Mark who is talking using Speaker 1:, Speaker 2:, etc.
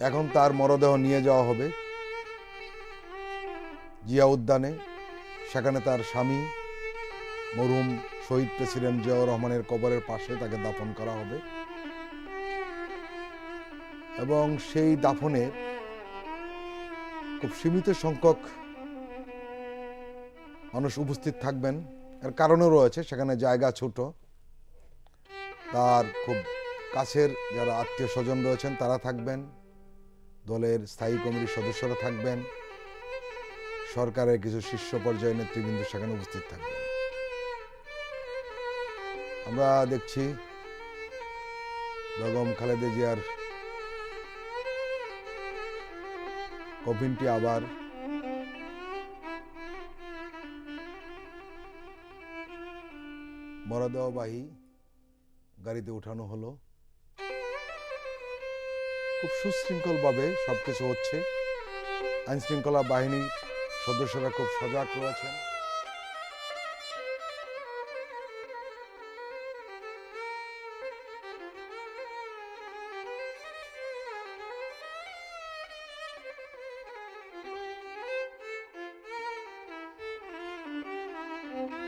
Speaker 1: এখন তার মরদেহ নিয়ে যাওয়া হবে। জিয়া উদ্যানে সেখানে তার স্বামী, মরহুম শহীদ প্রেসিডেন্ট জিয়াউর রহমানের কবরের পাশে তাকে দাফন করা হবে। এবং সেই দাফনে খুব সীমিত সংখ্যক মানুষ উপস্থিত থাকবেন। এর কারণও রয়েছে, সেখানে জায়গা ছোট। তার খুব কাছের যারা আত্মীয় স্বজন রয়েছেন, তারা থাকবেন। দলের স্থায়ী কমিটির সদস্যরা থাকবেন। সরকারের কিছু শীর্ষ পর্যায়ের নেতৃবৃন্দ সেখানে উপস্থিত থাকবেন। আমরা দেখছি বেগম খালেদা জিয়ার কফিনটি আবার মরদেহবাহী গাড়িতে উঠানো হলো। খুব সুশৃঙ্খলভাবে সব কিছু হচ্ছে। আইনশৃঙ্খলা বাহিনীর সদস্যরা খুব সজাগ রয়েছেন। Thank you.